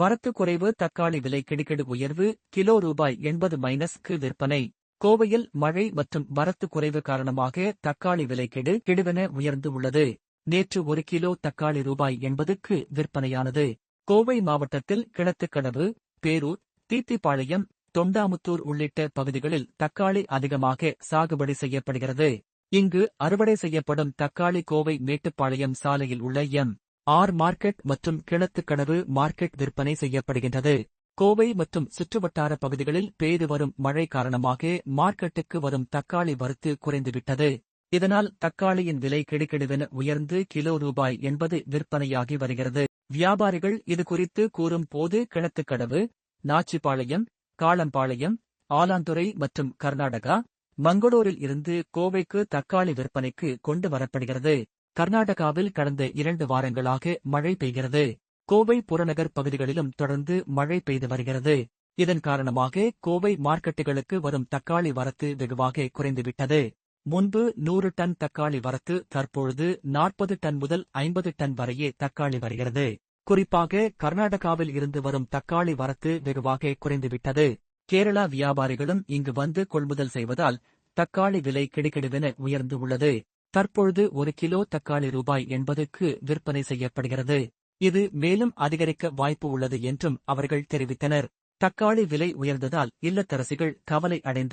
வரத்து குறைவு தக்காளி விலை கிடுகிடு உயர்வு கிலோ ரூபாய் எண்பது மைனஸ்க்கு விற்பனை. கோவையில் மழை மற்றும் வரத்து குறைவு காரணமாக தக்காளி விலை கெடு கெடுவென உயர்ந்து உள்ளது. நேற்று ஒரு கிலோ தக்காளி ரூபாய் எண்பதுக்கு விற்பனையானது. கோவை மாவட்டத்தில் கிழத்துக்கடவு பேரூர் தீத்திப்பாளையம் தொண்டாமுத்தூர் உள்ளிட்ட பகுதிகளில் தக்காளி அதிகமாக சாகுபடி செய்யப்படுகிறது. இங்கு அறுவடை செய்யப்படும் தக்காளி கோவை மேட்டுப்பாளையம் சாலையில் உள்ள எம். ஆர் மார்க்கெட் மற்றும் கிணத்துக்கடவு மார்க்கெட் விற்பனை செய்யப்படுகின்றது. கோவை மற்றும் சுற்றுவட்டார பகுதிகளில் பெய்து வரும் மழை காரணமாக மார்க்கெட்டுக்கு வரும் தக்காளி வறுத்து குறைந்துவிட்டது. இதனால் தக்காளியின் விலை கிடுக்கிடுவென உயர்ந்து கிலோ ரூபாய் என்பது விற்பனையாகி வருகிறது. வியாபாரிகள் இது குறித்து கூறும் போது கிணத்துக்கடவு நாச்சிபாளையம் காளம்பாளையம் ஆலாந்துறை மற்றும் கர்நாடகா மங்களூரில் இருந்து கோவைக்கு தக்காளி விற்பனைக்கு கொண்டு வரப்படுகிறது. கர்நாடகாவில் கடந்த இரண்டு வாரங்களாக மழை பெய்கிறது. கோவை புறநகர் பகுதிகளிலும் தொடர்ந்து மழை பெய்து வருகிறது. இதன் காரணமாக கோவை மார்க்கெட்டுகளுக்கு வரும் தக்காளி வரத்து வெகுவாக குறைந்துவிட்டது. முன்பு நூறு டன் தக்காளி வரத்து தற்பொழுது நாற்பது டன் முதல் ஐம்பது டன் வரையே தக்காளி வருகிறது. குறிப்பாக கர்நாடகாவில் இருந்து வரும் தக்காளி வரத்து வெகுவாக குறைந்துவிட்டது. கேரளா வியாபாரிகளும் இங்கு வந்து கொள்முதல் செய்வதால் தக்காளி விலை கிடுகிடுவென உயர்ந்து உள்ளது தற்பொழுது ஒரு கிலோ தக்காளி ரூபாய் எண்பதுக்கு விற்பனை செய்யப்படுகிறது. இது மேலும் அதிகரிக்க வாய்ப்பு உள்ளது என்றும் அவர்கள் தெரிவித்தனர். தக்காளி விலை உயர்ந்ததால் இல்லத்தரசிகள் கவலை அடைந்து